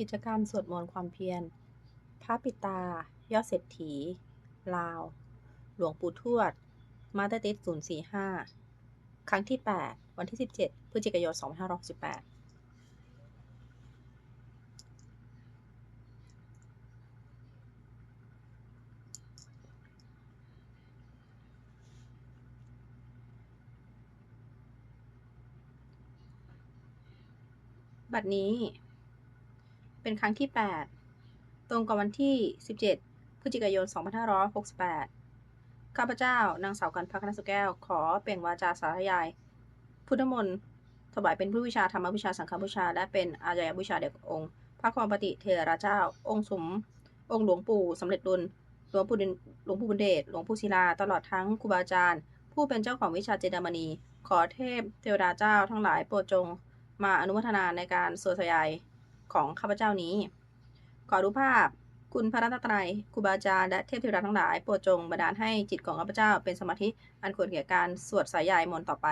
กิจกรรมสวดมนต์ความเพียร พระปิตา ยอดเศรษฐี ลาว หลวงปู่ทวด มาเตอร์ติส045ครั้งที่ 8 วันที่ 17 พฤศจิกายน2568บัดนี้ เป็นครั้งที่ 8 ตรงกับวันที่ 17 พฤศจิกายน 2568 ข้าพเจ้านางสาวกันพักนสุแก้ว ขอเปล่งวาจาสาธยาย พุทธมนต์ถวายเป็นผู้วิชาธรรมวิชาสังฆวิชา และเป็นอาญาวิชาเด็กองค์ พระความปฏิเทระเจ้า องค์สม องค์หลวงปู่สำเร็จดุลหลวงปู่หลวงปู่บุญเดชหลวงปู่ศิลา ตลอดทั้งครูบาอาจารย์ ผู้เป็นเจ้าของวิชาเจดามณี ขอเทพเทวดาเจ้าทั้งหลายโปรดจงมาอนุโมทนาในการสวดสยาย ของข้าพเจ้านี้ ขอรูปภาพ คุณพระรัตนตรัยครูบาอาจารย์และเทพเทวดาทั้งหลายโปรดจงบันดาลให้จิตของข้าพเจ้าเป็นสมาธิอันควรแก่การสวดสายายมนต์ต่อไป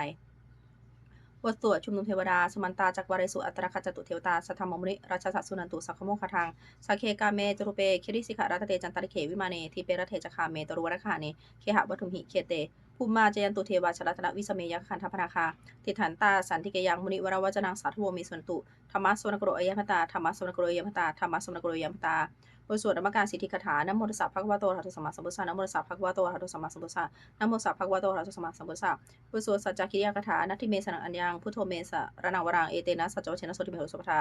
บทสวดชุมนุมเทวดา สมันตาจักวาริสุอัตตรคจตุเทวตาสัทธมมุนิราชสัสสุนันตุสักขโมคทังสัเคกาเมจรุเปคิริสิกะรัตเตจันตริเขวิมาเนทีเปรเทจคาเมตรุวรคาเนเคหะวัตุมหิเคเต ภูมิมาเจยันตุเทวาชรัตนวิสเมยคันทพนาคาติฐานตาสันติกยังมุนิวรวจนังสาธุโวมีสันตุธรรมะสวนกรอยัมตาธรรมะสวนกรอยัมตาธรรมะสวนกรอยัมตา บทสวดธรรมการสิทธิคาถานโมตัสสะภะคะวะโตอะระหะโตสัมมาสัมพุทธัสสะนโมตัสสะภะคะวะโตอะระหะโตสัมมาสัมพุทธัสสะนโมตัสสะภะคะวะโตอะระหะโตสัมมาสัมพุทธัสสะบทสวดสัจจคิริยคาถานัตถิเมสนังอัญญังพุทโธเมสระนังวรังเอเตนะสัจจวัชนะโสติเมหุสัพพทา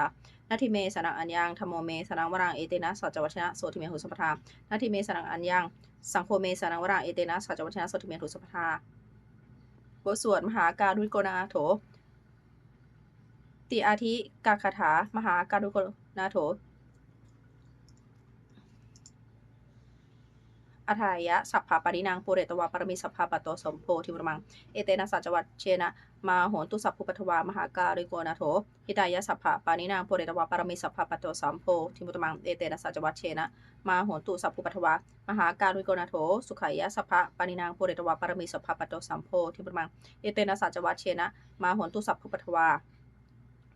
นัตถิเมสนังอัญญังธรรมโมเมสนังวรังเอเตนะสัจจวัชนะโสติเมหุสัพพทานัตถิเมสนังอัญญังสังโฆเมสนังวรังเอเตนะสัจจวัชนะโสติเมหุสัพพทาบทสวดมหาการุณโกนาโถติอาทิกาคาถามหาการุณโกนาโถ อัฏฐายะสัพพะปรินางปุเรตวาปรมิสัพพะปโตสมโพธิวรมัง เอเตนะสัจวัตเชนะ มาโหนตุสัพพุปทวามหาการิโกนาโถหิตายะสัพพะปานินางปุเรตวาปรมิสัพพะปโตสัมโพธิวรมัง เอเตนะสัจวัตเชนะ มาโหนตุสัพพุปทวามหาการิโกนาโถ สุขายะสัพพะปานินางปุเรตวาปรมิสัพพะปโตสัมโพธิวรมัง เอเตนะสัจจวัตเชนะ มาโหนตุสัพพุปทวา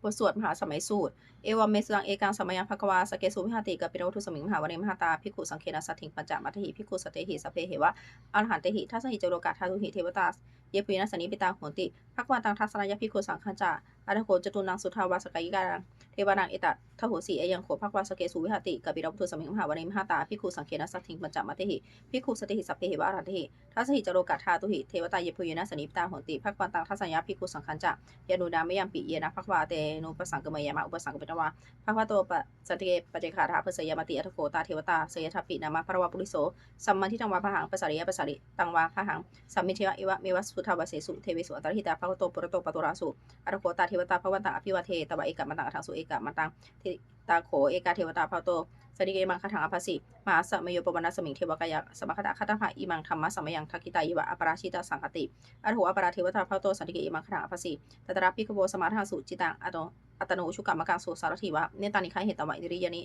บทสวดมหาสมัยสูตร เอวเมสังเอกังสมัยังภควาสเกสุวิหาติกับปิโรทุสมิงมหาวเนมหาตาพิกขุสังเคนะสัตถิงปัญจมัทหิพิกขุสเตหิสเพเหวะอรหันเตหิทัสหิจโรกาทาตุหิเทวตา เยปุยนัสนิปิตาโหติภควาตังทัสนายภิกขุสังฆจาอัตโขจตุนังสุทาวาสกายิการังเทวานังเอตัทโหสีเอยังโขภควาสเกสุวิหติกับปิโรทุสมิงมหาวเนมหาตาภิกขุสังเคนะสัตถิงปัญจมัทหิภิกขุสเตหิสัพเพเหวะอรหันเตหิทัสหิจโรกาทาตุหิเทวตาเยปุยนัสนิปิตาโหนติภควาตังทัสนายภิกขุสังฆจายานุดามยัมปิเยนะภควาเตนุปสังกเมยามะอุปสังกเปตวาพระวะโตปะสติเกปเจคาถาเพสยามติอัตโขตาเทวตาเสยทัพปินามาพระวะปุริโสสัมมาทิตังวาพหังปสาริยปสาริตังวาพหังสัมมิเทวะอิวะเมวะสุทาวเสสุเทเวสุอัตตหิตาพระโตปุรโตปตุราสุอัตโขตาเทวตาพระวันตังอภิวาเทตวะเอกะมันตังอัทังสุเอกะมันตังทิตาโขเอกาเทวตาพระโตสติเกมังคทังอภัสสิมาสมโยปวนาสมิงเทวกายะสมคตะคตังหะอิมังธรรมะสมยังทักกิตายิวะอปราชิตาสังคติอรโหอปราเทวตาพระโตสติเกมังคทังอภัสสิตตระปิกโวสมาทังสุจิตังอโตอัตโนชุกรรมกังสุสารถีวะเนตานิคาเหตตวะอิริยนิ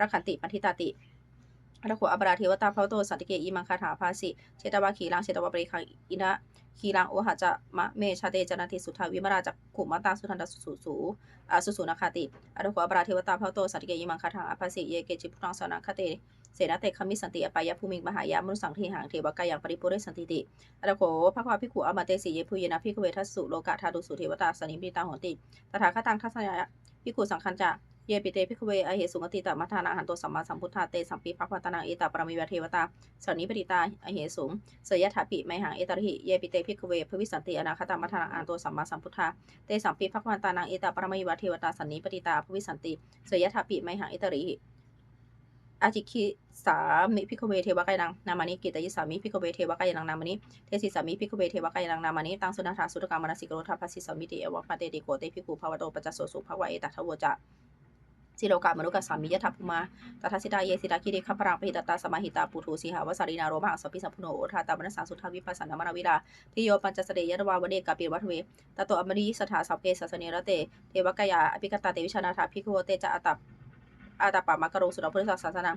รักขันติปันทิตาติ รักขวอัปราเทวตาพระโตสัตติเกอิมังคาถาภาสิเชตวะขีรังเชตวะปริคังอินะขีรังโอหะจะมะเมชาเตจนาติสุทาวิมราจักขุมตังสุทันตสุสุสูอาสุสุนาคาติอรักขวอัปราเทวตาพระโตสัตติเกอิมังคาถาภาสิเยเกจิพุทังสนาคาเตเสนาเตคามิสันติอปายะภูมิมหายามุสังทีหังเทวกายังปริปุเรสันติติอรักขวพระควาภิขุอมาเตสีเยพุเยนะภิกขเวทัสสุโลกะทาดุสุเทวตาสนิปิตาหติตถาคตังทัศนะพิขุสังคัญจะ เยปิเตพิกเวอเหสุงติตมัทานาหันโตสัมมาสัมพุทธาเตสัมปีภักวัตนังเอตาปรมิวเทวตาสนิปติตาอเหสุงเสยยถาปิไมหังเอตาริเยปิเตพิกเวภวิสันติอนาคตามัทานาหันโตสัมมาสัมพุทธาเตสัมปีภักวัตนังเอตาปรมิวเทวตาสนิปติตาภวิสันติเสยยถาปิไมหังเอตาริอาจิคิสามิพิกเวเทวกายนังนามานิกิตยิสามิพิกเวเทวกายนังนามานิเทสิสามิพิกเวเทวกายนังนามานิตังสุนันทาสุตกามนสิกโรธาภสิสามิติเอวังปาเตติโกเตพิกุภาวโตปัจจโสสุภาวะเอตัทวจะ สิโลกามนุกัสสามิยะทัพพุมาตถาสิตาเยสิตาคิริขัพรังปหิตตาสมาหิตาปุถุสีหาวสารีนาโรมังสพิสัพพุโนโอทาตามนัสสังสุทาวิปัสสนามนาวิลาทิโยปัญจสเดยะวาวเดกาปิวัทเวตโตอมรีสถาสัพเกสสเนระเตเทวกายาอภิกตาเตวิชานาถาภิกขุเตจะอัตตอาตาปามะกะโรสุรพุทธศาสนา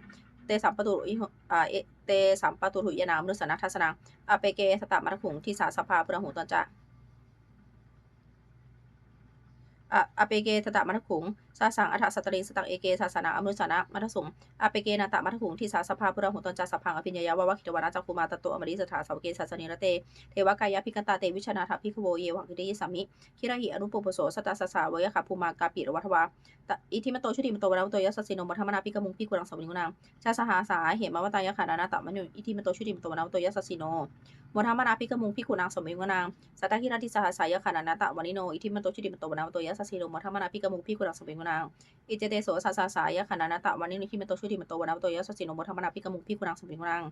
เตสัมปตุอิอ่าเตสัมปตุถุยนามนุสนาทัสนังอเปเกสตามัทขุงทิสาสภาพุรหุตนจะ อเปเกตตะมัทขุงสาสังอัฏฐสัตตริงสตังเอเกสาสนาอมนุสานะมัทสุงอาเปเกนาตะมัทถุงที่สาสภาพุระหุตนจาสพังอภิญญาววะคิตวานาจักคุมาตโตอมริสถาสาวเกสาสนิรเตเทวกายพิกันตาเตวิชนาถพิขโวเยวังกิติยสามิคิระหิอนุปปโสสตาสสาวยะคภูมากาปิรวัทวาอิทิมโตชุติมโตวนาโตยัสสิโนมัทมนาปิกมุงพิกุรังสมิงุนางชาสหาสาเหมวตายขานานตะมนุอิทิมโตชุติมโตวนาโตยัสสิโนมทมนาปิกมุงพิกุนางสมิงุนางสัตตหิรติสหสายขานาตะวานิโนอิทิมโตชุติมโตวนาโตยสัสสิโนมทมนาพิกมุกพิกุรังสมิงุนางอิเจเตโสสาสาสายะขนานาตะวันนี้นิคิเมโตชุติเมโตวนาโตยะสสีโนโมธรรมนาพิกมุกพิกุนังสมิงุนัง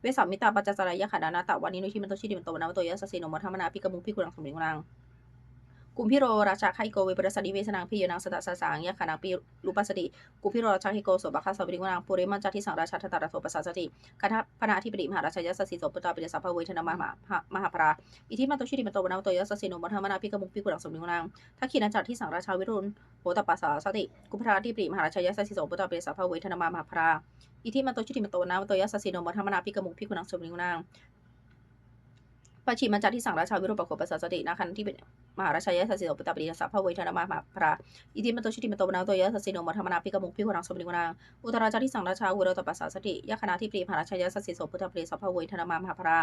เวสัมมิตาปัจจสารายะขนานาตะวันนี้นิคิเมโตชุติเมโตวนาโตยะสสีโนโมธรรมนาพิกมุกพิกุนังสมิงุนัง กุมพิโรราชาไคโกเวปรสดิเวสนังพิยนังสตสสังยะขนังปิรูปัสดิกุมพิโรราชาไคโกโสบะคาสบิงุนังปุริมันจาทิสังราชาทตตาระโสปัสสติคณะพนาธิปดิมหาราชยะสสิโสปตาปิเดสัพพเวทนามหามหาปราอิทิมันโตชุติเมโตวนาโตยะสสิโนมธรรมนาปิกมุงพิกุนังสมิงนังทักขินันจัตที่สังราชาวิรุณโหตปัสสสติกุมพราธิปริมหาราชยะสัสสิโสปุตตะเปสาภาเวทนามามหาพราอิทิมันโตชุติมันโตวนะมันโตยะสัสสิโนมัทมนาพิกมุงพิกุนังสมิงนาง ปัจฉิมันจัดที่สั่งราชาวิรุปโคปัสสสตินาคันที่เป็นมหาราชยะสัสสิโสปุตตะเปสาภาเวทนามาหาพราอิทิมันโตชุติมันโตนะมันโตยะสัสสิโนมัทมนาพิกมุงพิกุนังสมิงุนาอุตราชาที่สั่งราชาวิรุตปัสสสติยะคณะที่ปริมหาราชยะสัสสิโสปุตตะเปสาภาเวทนามาหาพรา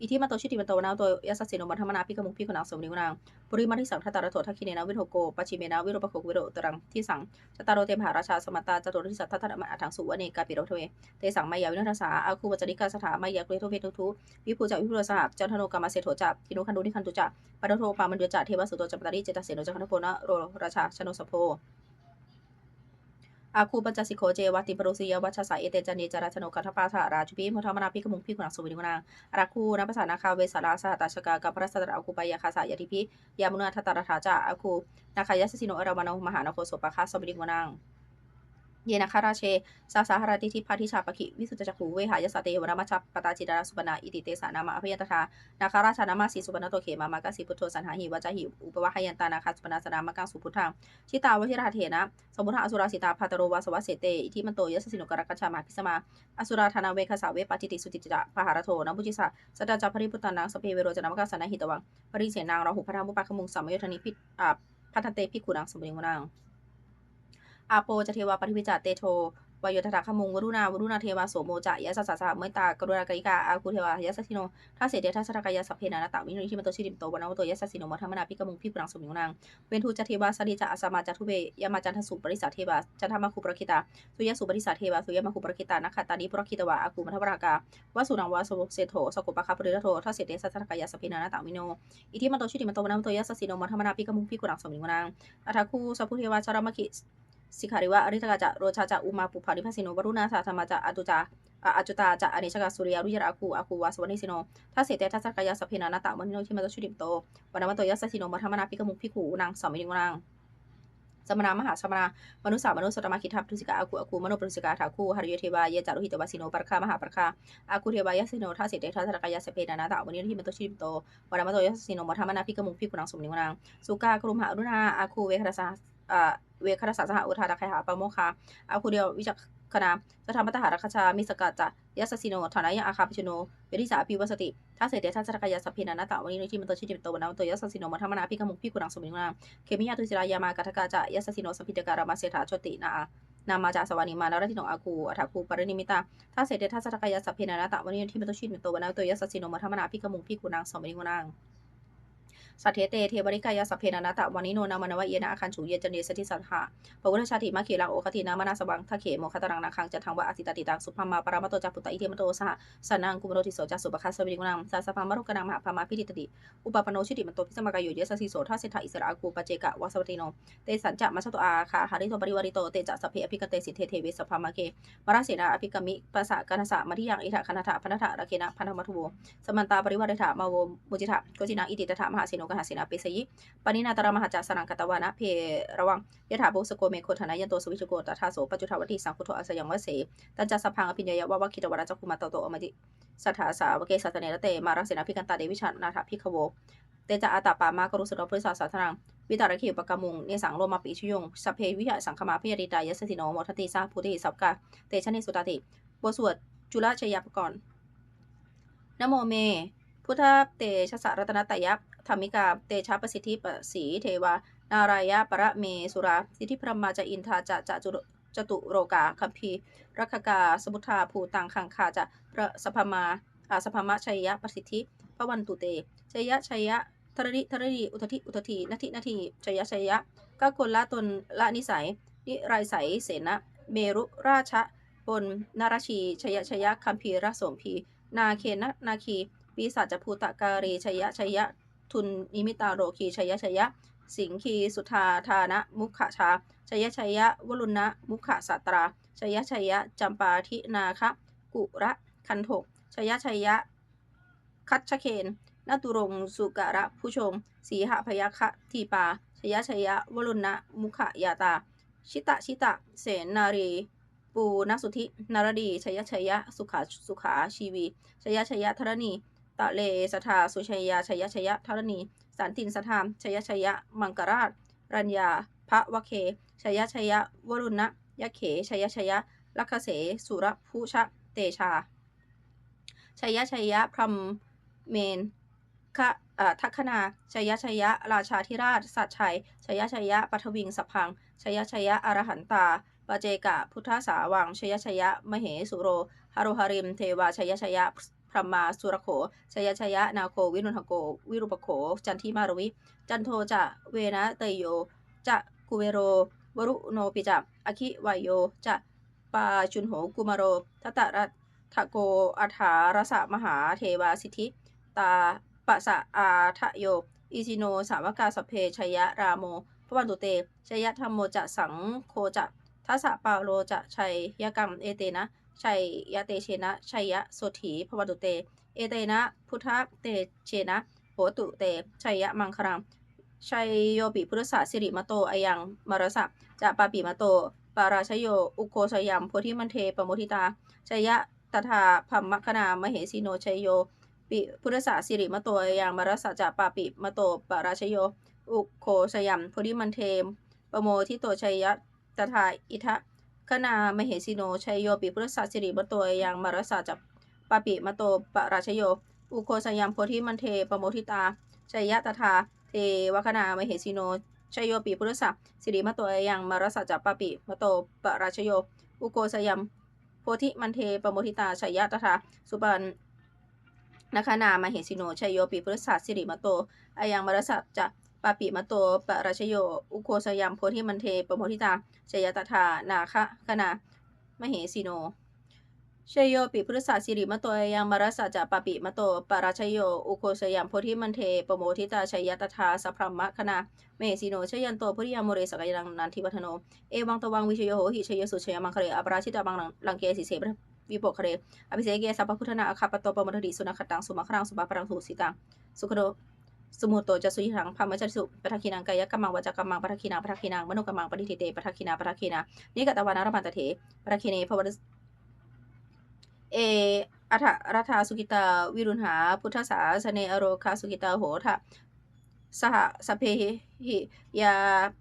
อิทิมันโตชุติมันโตนะมันโตยะสัสสิโนมัทมนาพิกมุงพิกุนังสมิงุนางปริมาทิสังทัตตาระโถทักขิเนนะวิโทโกปัจฉิเมนะวิโรปโควิโรตรังที่สังจตารโรเตมหาราชาสมัตตาจตุรทิสัทธัตถะมะอัถังสุวเนกาปิโรเทเวเตสังมายาวินัสสาอาคูวัจริกาสถามายาเกรโทเวทุทุวิภูจักวิภูรสหจันทโนกามาเสโถจักทินุคันดุนิคันตุจักปัตโทปามันเดือจักเทวสุโตจัปตาริเจตเสโนจักขันโพนะโรราชาชโนสโพอาคูปัญจสิโคเจวัติปรุสียวัชสาเอเตจันเนจาราชโนกัทปาถาราจุปิมุทามนาพิกมุงพิกุนังสุวินิกุนังอาคูนัปสานาคาเวสาราสหตาชกากับพระสัตรอาคูปายาคาสายาทิพิยามุนาทัตตาราธาจาอาคูนาคายาสสิโนอรามานมหานโคโสปะคาสวินิกุนัง เยนะคาราเช สาสาหราติทิพาทิชาปะคิวิสุตจักขูเวหายสาเตวรามัชปปตาจิดาราสุปนาอิติเตสานามาอภยตถานาคาราชานามาสีสุปนโตเขมามากสีพุทโธสันหาหิวจาหิอุปวะหยันตานาคาสุปนาสนามากังสุพุทธังชิตาวชิราเถนะสมุทาอสุราสิตาพาตโรวาสวะเสเตอิทิมันโตยสสิโนกรกัจฉามาพิสมาอสุราธนาเวคสาเวปฏิติสุติจจะปหารโทนัมพุจิสะสัตตาจาภริพุตตานังสเปเวโรจนามกัสนาหิตวังปริเสนางราหุพระมุปะขมุงสัมยธนิพิอ่าพัทเตพิกุนังสมบิงวนัง อาโปจเทวาปฏิวิจารเตโทวายโยธาขมุงวรุณาวรุณาเทวาโสโมจะยะสัสสะสะเมตตากรุณากริกาอาคูเทวายะสัสิโนทัสเสเดทัสสะกายะสัพเพนานตาวินุริชิมโตชิริมโตวนาโตยะสัสิโนมัทมนาพิกมุงพิปุรังสมิงนางเวนทูจเทวาสดิจะอาสมาจทุเบยามาจันทสุปริสาเทวาจันทมาคุปรคิตาสุยสุปริสาเทวาสุยมาคุปรคิตานักขตานิปุรคิตวาอาคูมัทวรากาวสุนังวาสเสโถสกุปะคาปริระโททัสเสเดทัสสะกายะสัพเพนานตาวิโนอิทิมโตชิริมโตวนาโตยะสัสิโนมัทมนาพิกมุงพิปุรังสมิงนางอัฐคูสัพพุเทวาชารมคิ สิขาริวะอริทกาจะโรชาจะอุมาปุภาริพัสิโนวรุณาสาธรรมจะอตุจาอาจุตาจะอเนชกาสุริยารุยราคูอาคูวาสวนิสิโนทัสเสเตทัสสกายาสเพนานาตะมันโนชิมาตชุดิมโตวันนมโตยัสสิโนมัทมนาปิกมุกพิขูนางสามิงนางสมณามหาสมณามนุษย์สามนุษย์สตมาคิทัพทุสิกาอาคูอาคูมโนปรุสิกาถาคูหริยเทวาเยจารุหิตวาสิโนปรคามหาปรคาอาคูเทวายสิโนทัสเสเตทัสสกายาสเพนานาตะวันนี้ที่มันโตชิดิมโตวันนมโตยัสสิโนมัทมนาปิกมุกพิขูนางสมิงนางสุกากรุมหาอรุณาอาคูเวคราสา เวคาสาสหอุทาราคหาปโมคาอาคูเดียววิจักคณาสถามัตหาราคชา มิสกัจจะยัสสิโนฐานะยังอาคาปิชโนเวริสาปิวสติถ้าเสด็จทัศนกายาสเพนานาตะวันนี้ในที่มันตัวชิจิมโตวันนั้นตัวยัสสิโนมัทมนาพิกมุกพิกุนังสมิงนาเคมิยาตุสิรายามากัทกาจะยัสสิโนสัพิตการามาเสถาชตินานามาจาสวานิมานารติโนอาคูอัฐาคูปรินิมิตาถ้าเสด็จทัศนกายาสเพนานาตะวันนี้ในที่มันตัวชิจิมโตวันนั้นตัวยัสสิโนมัทมนาพิกมุกพิกุนังสมิงนาง สัทเทเตเทวริกายาสเพนานาตะวานิโนนามานวะเยนะอาคันฉูเยจเนสติสัทธาพระพุทธชาติมาเขลังโอคตินามนาสวังทะเขโมคตรังนาคังจะทังวะอสิตติตังสุภามาปรามโตจัปุตตะอิเทมโตสหสนังกุมโรติโสจัสุปคัสสวิริกุนังสาสภามรุกนังมหาพามาพิติตติอุปปโนชิติมันโตพิสมกายโยเยสสิโสทัสเสถาอิสระกูปเจกะวาสวัติโนเตสัญจะมัสตุอาคาหาริโตปริวาริโตเตจะสเพอภิกเตสิเทเทเวสภามาเกมราเสนาอภิกมิปัสสะกานาสะมาทิยังอิทะคณทะพันธะระเคนะพันธมัทโวสมันตาปริวาริถะมาโวมุจิทะโกจินังอิติตถะมหาเสโนกหาเสนาเปสยิปณินาตรมหาจัสนังกตวานะเพระวังยถาบุสโกเมโคธนายันโตสวิชโกตถาโสปัจจุทวัติสังคุโตอาสยังวเสตัจสพังอภิญญาวะวะคิตวราจักคุมาตโตอมติสัทธาสาวเกสัตเนรเตมารักเสนาพิกันตาเดวิชานาถพิขโวเตจะอาตาปามากรุสุรพุทธศาสนาวิตารคิวปกมุงเนสังโลมาปิชยุงสเพวิหะสังคมาพิยริตายสติโนมทติสาพุทธิสัพกาเตชะนิสุตติบทสวดจุลชยปกรณ์นโมเม พุทธเตชะสะรัตนตยะ ธรรมิกาเตชะประสิทธิปสีเทวานารายะประเมสุราสิทธิพรหมาจะอินทาจะจะจุจตุโรกาคัมพีรักกา สมุทาภูตังคังคาจะพระสพมาอาสพมะชัยยะประสิทธิพระวันตุเตชัยยะชัยยะทรดิทรดีอุทธิอุทธินาทินาทีชัยยะชัยยะก็คนละตนละนิสัย นิไรใสยเสนะเมรุราชะบนนารชีชยชยคัมพีรสมพี นาเคนะนาคีปีศาจภูตะการีชยชย ทุนนิมิตาโรคีชยชยะ สิงคีสุธาธานะมุขชาชยชยวรุณะมุขสัตราชยชยะจัมปาทินาคะกุระคันโถกชยชยะ คัตชเคนนตุรงสุกะระผู้ชง สีหพยาคะทีปา ชยชยวรุณะมุขยาตา ชิตะชิตะ เสนนารีปูนสุธินารดี ชยชยะ สุขาสุขาชีวี ชยชยธรณี ตะเลสทาสุชัยยาชยชยธรณีสันตินสถามชยชยมังกราช รัญญาพระวะเคชยชยวรุณะยะเขชยชยลัคเสสุรภูชะเตชาชยชยพรมเมนคะทัคคนาชยชยราชาธิราช สัจชัยชยชยปัทวิงสพังชยชยอรหันตาปเจกะ พุทธสาวังชยชยมเหสุโรหารุหริม เทวาชยชย พรหมาสุรโข ชยชยนาโควินุทโก วิรุปโข จันทิมารวิ จันโทจะเวนะเตยโย จะกุเวโร วรุโนปิจะอคิวายโย จะปาจุนโหกุมารโรทัตะรัตทโกอัฐารสะมหาเทวาสิทธิตาปะสะอาทะโย อิจิโน สาวกาสเพชยรามโม พระวันตุเต ชยธรรมโมจะสังโคจะทัสสะปาโลจะชัยยกรรมเอเตนะ ชัยยะเตเชนะ ชัยยะโสถีพวัตุเต เอเตนะ พุทธเตเชนะโหตุเต ชัยยะมังครัง ชัยโยปิพุทธศาสิริมโตอายังมารสะจะปาปิมโต ปาราชโย อุโคสยัมโพธิมันเทปโมทิตา ชัยยะตถาพัมมคนามเหสีโนชัยโย ปิพุทธศาสิริมโตอายังมารสะจะปาปิมโต ปาราชโย อุโคสยัมโพธิมันเทปโมทิโตชัยยะตถาอิทะ คณามเหสีโนชัยโยปิพุทธศาสิริมตอายังมารสะจะปาปิมโตปราชโย อุโคสยัมโพธิมันเทปโมทิตาชัยยะตถาเทวคณามเหสีโนชยโยปิพุทธะสิริมโตยังมารสจัปปปิมโตปราชโย อุโกสยัมโพธิมันเทปโมทิตาชยยะตถาสุปันนคานามเหสิโนชยโยปิพุทธะสิริมโตอายังมารสจะ ปปิมโตปราชโย อุโกสยัมโพธิมันเทปโมทิตาชยตถานาคะคณามเหสิโนชยโยปิพุทธศาสิริมโตยังมารสาจะปปิมโตปราชโย อุโคสยามโพธิมันเทปโมทิตาชัยตถาสัพพรมะคณาเมสิโนชยันโตพุทธิยามโมเรสกยังนันทิวัฒโน เอวังตวังวิชโยโหหิชยสุชยมังคเรอปราชิตาบังลังเกสิเสปวิปกคเรอภิเสเกสัพพุทธนาอคาปโตปมทดิสุนัขตังสุมาครังสุบาปรังสุสิตังสุขโด สมุตโตจะสุยิทังพามจัสสุปทักขินังกายกัมมังวจกัมมังปทักขินังปทักขินังมโนกัมมังปฏิทิเตปทักขินาปทักขินานิกตวานารมันตเถปทักขิเนภวเออัฏฐรัฐาสุกิตาวิรุณหา พุทธศาสเนอโรคาสุกิตาโหทะสหสเพหิยา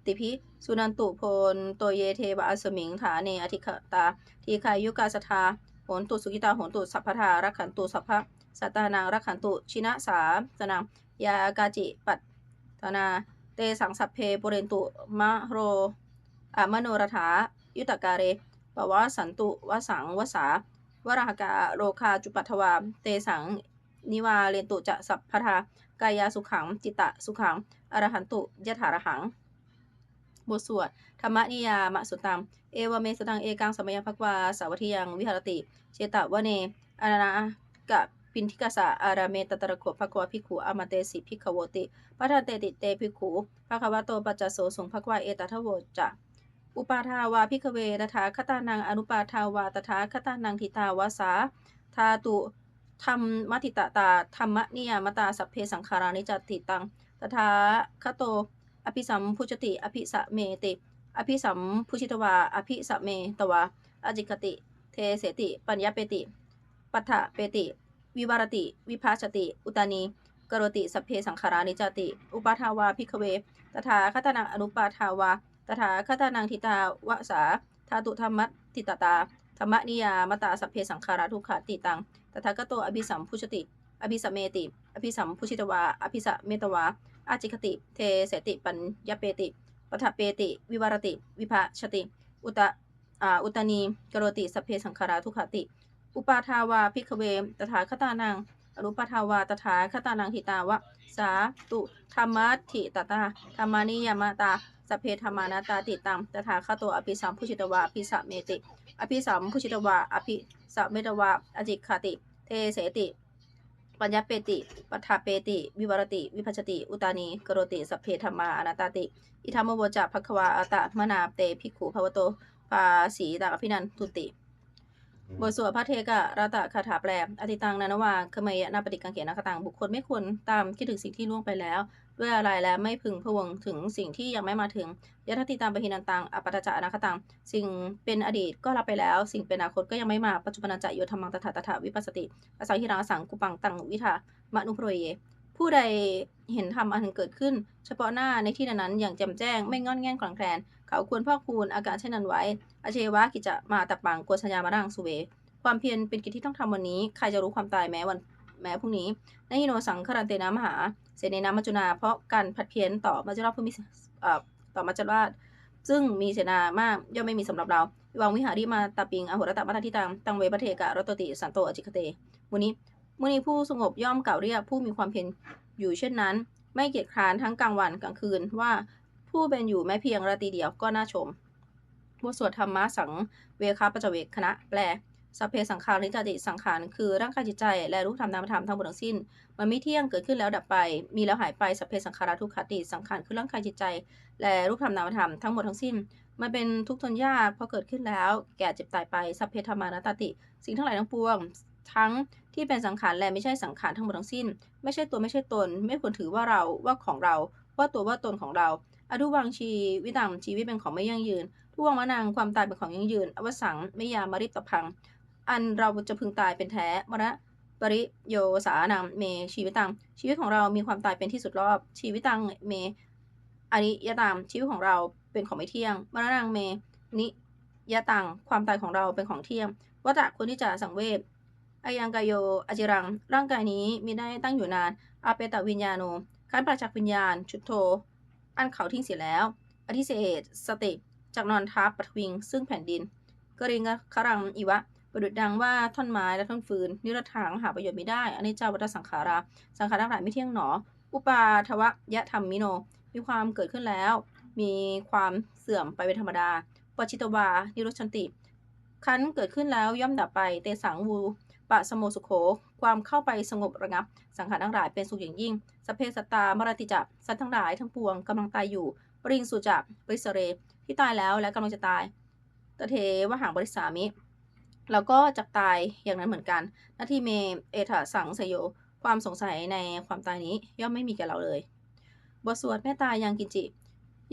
ติพิ สุนันตุโพนโตเยเทวะอสมิงฐาเนอธิคตา ทีคายุกาสทาโหนตุสุกิตาโหนตุสัพพทารักขันตุสัพพะสัตตานังรักขันตุชินะสาสนัง ยากาจิปัตตนา เตสังสัพเพปุเรนตุมะโรอะมโนรถา ยุตการเรปวะสันตุวสังวสาวรากาโรคาจุปัทวา เตสังนิวาเรนตุจะสัพพทากายาสุขัง จิตตะสุขัง อรหันตุยถารหัง บทสวด ธรรมนิยามะสุตัง เอวเมสตัง เอกังสมัยภักวา สาวัติยัง วิหารติเจตวเนอานากะ ปินทิกาสะอาราเมตตะระโกภควาภิขุอามาเตสิภิขโวติปัทเตติเตภิขุภควะโตปัจจโสสุงภควาเอตัทโวจะอุปาทาวาพิกเวตถาคตานังอนุปาทาวาตถาคตานังทิตาวาสาทาตุธรรมมัติตตาธรรมนิยามตาสัพเพสังขารานิจติตังตถาคโต อภิสัมพุจติ อภิสะเมติ อภิสัมพุชิตวา อภิสะเมตวาอจิกติ เทเสติ ปัญญาเปติ ปัฏฐเปติ วิวารติ วิภาชติ อุตานีกรติสัพเพสังขารานิจติ อุปาทาวาพิกเว ตถาคตานังอนุปาทาวา ตถาคตานังทิตาวะสาธาตุธรรมติตตา ธรรมนิยามตาสัพเพสังขาราทุกขติตัง ตถาคตโตอภิสัมพุชติ อภิสัมเมติ อภิสัมพุชิตวา อภิสัมเมตวา อาจิคติ เทเสติปัญญเปติปัฏเปติ วิวารติ วิภาชติ อุตอุตานีกรติสพเพสังขาราทุขติ อุปาทาวาพิกเวตถาคตานังอนุปทาวาตถาคตานังหิตาวะ สาตุธรรมัติตตาธรรมานิยามตาสพเพธรรมานาตาติตังตถาคตโตอภิสัมพุชิตวาอภิสัมเมติ อภิสัมพุชิตวาอภิสัมเมตวาอจิคติ เทเสติ ปัญญาเปติปัฏฐาเปติ วิวรติ วิพัชติ อุตานีกโรติสัพเพธรรมาอนาตาติ อิธรรมโวจะภควาอัตตมนาเตภิกขุภวโต ปาสีตาอภินันทุติ บทสวดพระเทกะรัตะคาถาแปล อติตังนานวาขมยะนาปฏิกังเขนาคตังบุคคลไม่ควรตามคิดถึงสิ่งที่ล่วงไปแล้ว ด้วยอะไรและไม่พึงพวงถึงสิ่งที่ยังไม่มาถึงยะทติตามปหินันตังอปัตจจะนาคตัง สิ่งเป็นอดีตก็รับไปแล้ว สิ่งเป็นอนาคตก็ยังไม่มาปัจจุบันจะโยธรรมังตถาตถาวิปัสสติอสังหิรังสังกุปังตังวิทามนุโพรเยผู้ใดเห็นธรรมอันเกิดขึ้น เฉพาะหน้าในที่นั้นอย่างแจ่มแจ้งไม่งอนแง่นกลางแคลน เขาควรพอกพูนอาการเช่นนั้นไว้ อเชวะกิจะมาตับปังกวชัญญามารังสุเว ความเพียรเป็นกิจที่ต้องทำวันนี้ ใครจะรู้ความตายแม้วันแม้พรุ่งนี้นหิโนสังครันเตนะมหา เสนนามัจจุนา เพราะการผัดเพี้ยนต่อมัจจุราชผู้มีต่อมัจจุราชซึ่งมีเสนามากย่อมไม่มีสำหรับเราวังวิหาริมาตาปิงอโหรตะมัทธิตังตังเวปเทกะรตติสันโตอจิคเตมุนี้มุนีผู้สงบย่อมกล่าวเรียกผู้มีความเพียรอยู่เช่นนั้น ไม่เกียจคร้านทั้งกลางวันกลางคืนว่า ผู้เป็นอยู่แม้เพียงราตรีเดียวก็น่าชมบทสวดธรรมะสังเวคาปจจเวคคณะแปลสัพเพสังขารนิจติสังขารคือร่างกายจิตใจและรูปธรรมนามธรรมทั้งหมดทั้งสิ้น มันไม่เที่ยงเกิดขึ้นแล้วดับไป มีแล้วหายไปสัพเพสังขาราทุกขติสังขารคือร่างกายจิตใจ และรูปธรรมนามธรรมทั้งหมดทั้งสิ้น มันเป็นทุกทนยากเพราะเกิดขึ้นแล้ว แก่เจ็บตายไปสัพเพธรรมานตติ สิ่งทั้งหลายทั้งปวง ทั้งที่เป็นสังขารและไม่ใช่สังขารทั้งหมดทั้งสิ้น ไม่ใช่ตัวไม่ใช่ตน ไม่ควรถือว่าเราว่าของเรา ว่าตัวว่าตนของเรา อดุวังชีวิตังชีวิตเป็นของไม่ยั่งยืน ทุวังมะนางความตายเป็นของยั่งยืน อวสังไม่ยามาริบตะพัง อันเราจะพึงตายเป็นแท้มรณะปริโยสานังเมชีวิตัง ชีวิตของเรามีความตายเป็นที่สุดรอบ ชีวิตังเมอนิยตังชีวิตของเราเป็นของไม่เที่ยงมรณะเมนิยตังความตายของเราเป็นของเที่ยงวัตะควรที่จะสังเวชอายังกายโยอจิรัง ร่างกายนี้มีได้ตั้งอยู่นานอาเปตวิญญาโนการประจักษ์วิญญาณ ชุดโท อันเขาทิ้งเสียแล้ว อธิเศษสติจากนอนทับปัทวิง ซึ่งแผ่นดินกริงครังอีวะ ประดุดดังว่าท่อนไม้และท่อนฟืน นิรถางหาประโยชน์ไม่ได้อันนี้เจ้าวัฏสังขารา สังขารทั้งหลายไม่เที่ยงหนอ อุปาทวะยะธรรมมิโน มีความเกิดขึ้นแล้ว มีความเสื่อมไปเป็นธรรมดาปชิตวา นิโรชันติ คันเกิดขึ้นแล้วย่อมดับไป เตสังวู ปะสโมสุโข ความเข้าไปสงบระงับ สังขารทั้งหลายเป็นสุขอย่างยิ่งสเพสตามรติจักสัตว์ทั้งหลายทั้งปวงกำลังตายอยู่ ปริงสุจักปริสเร ที่ตายแล้วและกำลังจะตายตเทวหังบริสามิเราก็จะตายอย่างนั้นเหมือนกันนาทีเมเอถาสังสยโย ความสงสัยในความตายนี้ย่อมไม่มีแก่เราเลย บทสวดเมตตายยังกินจิ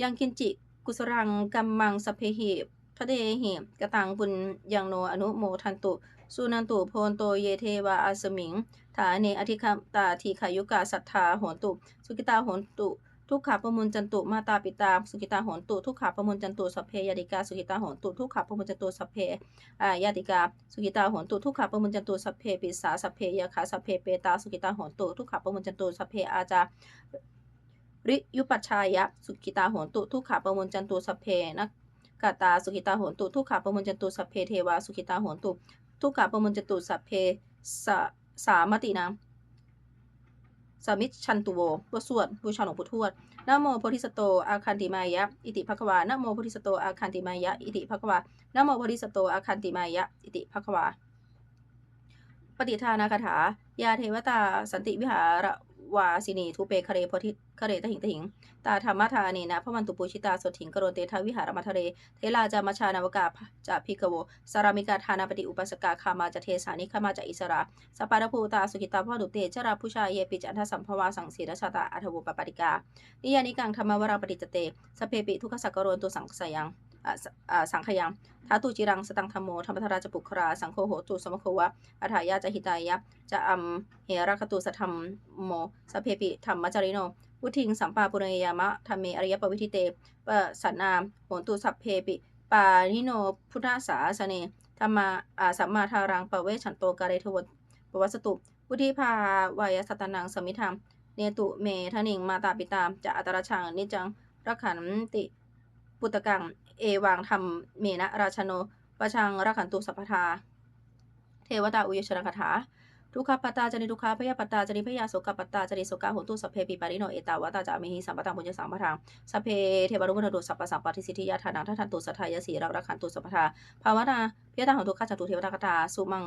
ยังกินจิ กุสรังกัมมังสเพหิพระเดหิกตังบุญยังโนอนุโมทันตุ สุนันตุโพนโตเยเทวาอาสมิง ฐาเนอธิคตาทีขายุกาสัทธาโหนตุ สุกิตาโหนตุ ทุกขาประมุนจันตุมาตาปิตา สุกิตาโหนตุ ทุกขาประมุนจันตุสัพเพยาติกา สุกิตาโหนตุ ทุกขาประมุนจันตุสัพเพอายาติกา สุกิตาโหนตุ ทุกขาประมุนจันตุสัพเพปิสาสัพเพยาคาสัพเพเปตา สุกิตาโหนตุ ทุกขาประมุนจันตุสัพเพอาจาริยุปัชายะ สุกิตาโหนตุ ทุกขาประมุนจันตุสัพเพนักกาตาสุกิตาโหนตุทุกขาประมุนจันตุสัพเพเทวาสุกิตาโหนตุ ทุกขาประมุนจตุสัพเพสะสามตินะสามิชันตุโวบทสวดบูชาหลวงปู่ทวดนโมโพธิสตโต อาคันติมายะ อิติภควานโมโพธิสตโต อาคันติมายะ อิติภควานโมโพธิสตโต อาคันติมายะ อิติภควา ปฏิทานาคาถา ยาเทวตา สันติวิหาร วาสินีทูเปคเรโพธิคเรตหิงตหิง ตาธรรมทานีนะพระวันตุปูชิตาสดถิงกโรเตทาวิหารมัทะเร เทลาจามชานาวกาจาพิกโว สารามิกาทานาปฏิอุปสกาคามาจะเทสานิขามาจะอิสระสปาระภูตาสุกิตาพ่อดุเตจราผู้ชายเยปิจันทสัมภวาสังสีรชาตาอัทวุปปปติกา นิยานิกังธรรมวราปฏิจเต สเพปิทุกขสักกรวนตุสังสยัง สังขยังท้าตุจิรังสตังธโมธรรมทราจปุครา สังโฆโหตุสมโควะอัฏฐายาจะหิตายะจะอัมเหรัคตุสธรรมโมสเพปิธรรมจาริโนวุทิงสัมปาปุเรยามะธรรมเมอริยปวิธิเตปสันนามโหตุสัพเพปิ ปานิโนพุทธาสาสเนธรรมาอาสัมมาทารังปเวชันโตกาเรทวปวัสตุวุธิภาวายสัตตนังสมิธรรมเนตุเมทนิงมาตาปิตามจะอัตราชังนิจังรักขันติปุตตกัง เอวังธรรมเมนะราชโนประชังรักขันตุสัพพทา เทวตาอุยชนคาถาทุกขปตาจริทุกขาพยาปตาจริพยาโสกปตาจริโสกาโหตุสัพเพปิปาริโนเอตาวตาจามิหิสัมปตังปุญญสัมปทางสัพเพเทวรุปนาตุสัพปสัมปทิสิทธิยาทานังทัทันตุสัทธายสีรักรักขันตุสัพพทาภาวนาพิยตาของทุกขจตุเทวตาคาถาสุมัง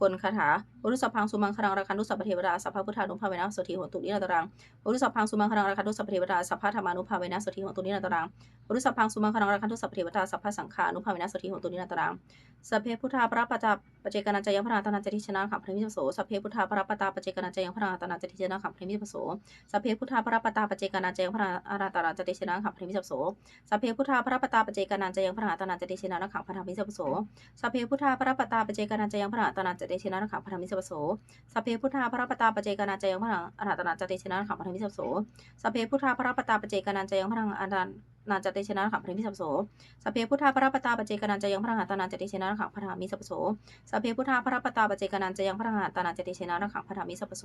กลคาถาโอรุสัพพังสุมังครังรักขันตุสัพเทวดาสัพพพุทธานุภาเวนะสถิโหตุนิรันตรังโอรุสัพพังสุมังครังรักขันตุสัพเทวดาสัพพธรรมานุภาเวนะสถิโหตุนิรันตรังโอรุสัพพังสุมังครังรักขันตุสัพเทวดาสัพพสังฆานุภาเวนะสถิโหตุนิรันตรังสัพเพพุทธาประปตาปเจกนันจยังพระนาตนาจติชนะขังพระมิจโสสัพเพพุทธาประปตาปเจกนันจยังพระนาตนาจติชนะขังพระมิจโสสัพเพพุทธาประปตาปเจกนันจยังพระนาตนาจติชนะขังพระมิจโสสัพเพพุทธาประปตาปเจกนันจยังพระนาตนาจติชนะขังพระมิจโสสัพเพพุทธาประปตาปเจกนันจยังพระนาตนาจเติชนะขังพระมิจโสสัพเพพุทธาประปตาปเจกนันจยังพระนาตนาจติชนะขังพระมิจโสสัพเพพุทธาประปตาปเจกนันจยังพระนาจติชนะขังพระมิจโสสัพเพพุทธาประปตาปเจกนันจยังพระนาตนาจติชนะขังพระมิจโสสัพเพพุทธาพระปตาปเจกนันจยังพระหัตตานาจติเชนะระขังพระธรรมิสัพโส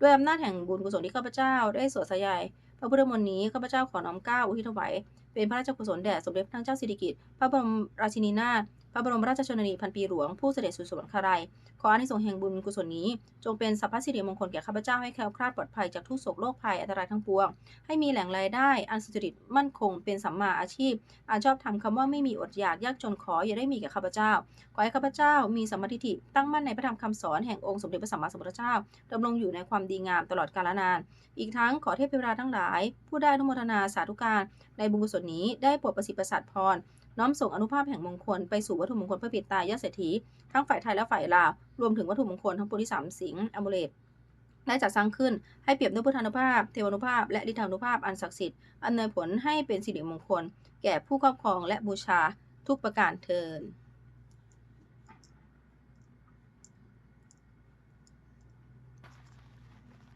ด้วยอำนาจแห่งบุญกุศลที่ข้าพเจ้าได้สวดสยายพระพุทธมนต์นี้ข้าพเจ้าขอน้อมก้าวอุทิศถวายเป็นพระราชกุศลแด่สมเด็จพระนางเจ้าสิริกิติ์พระบรมราชินีนาถ ระบรมราชชนนีพันปีหลวงผู้เสด็จสู่สวรรคาลัยขออานิสงส์แห่งบุญกุศลนี้ จงเป็นสัพพสิริมงคลแก่ข้าพเจ้าให้แคล้วคลาดปลอดภัยจากทุกโศกโรคภัยอันตรายทั้งปวง ให้มีแหล่งรายได้ อันสุจริตมั่นคง เป็นสัมมาอาชีพอันชอบทำคำว่าไม่มีอดอยากยากจนขออย่าได้มีแก่ข้าพเจ้า ขอให้ข้าพเจ้ามีสัมมาทิฏฐิตั้งมั่นในพระธรรมคำสอนแห่งองค์สมเด็จพระสัมมาสัมพุทธเจ้าดำรงอยู่ในความดีงามตลอดกาลนาน อีกทั้งขอเทพเทวดาทั้งหลาย ผู้ได้อนุโมทนาสาธุการในบุญกุศลนี้ได้โปรดประสิทธิ์ประสาทพร น้อมส่งอนุภาพแห่งมงคลไปสู่วัตถุมงคลพระปิดตายาเศรษฐีทั้งฝ่ายไทยและฝ่ายลาวรวมถึงวัตถุมงคลทั้งปุริสามสิงห์อมเลตได้จัดสร้างขึ้นให้เปรียบด้วยพุทธานุภาพ เทวานุภาพ และฤทธานุภาพอันศักดิ์สิทธิ์อันเนยผลให้เป็นสิริมงคล แก่ผู้ครอบครองและบูชาทุกประการเทิน